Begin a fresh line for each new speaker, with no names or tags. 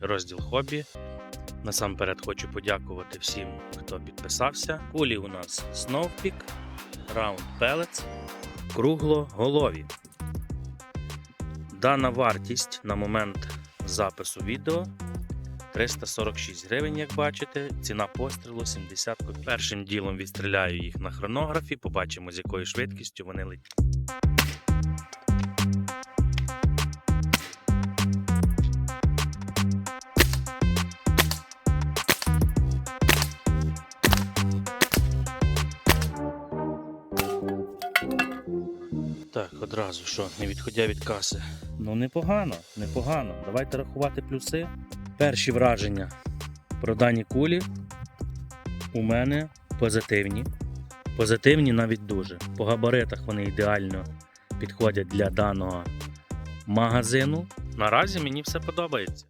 розділ хобі. Насамперед хочу подякувати всім, хто підписався. Кулі у нас Snowpeak, Round Pellets, круглоголові. Дана вартість на момент запису відео 346 гривень, як бачите. Ціна пострілу 70 копійок. Першим ділом відстріляю їх на хронографі, побачимо з якою швидкістю вони летять. Так, одразу що, не відходя від каси. Ну непогано, непогано. Давайте рахувати плюси. Перші враження про дані кулі у мене позитивні. Позитивні навіть дуже. По габаритах вони ідеально підходять для даного магазину. Наразі мені все подобається.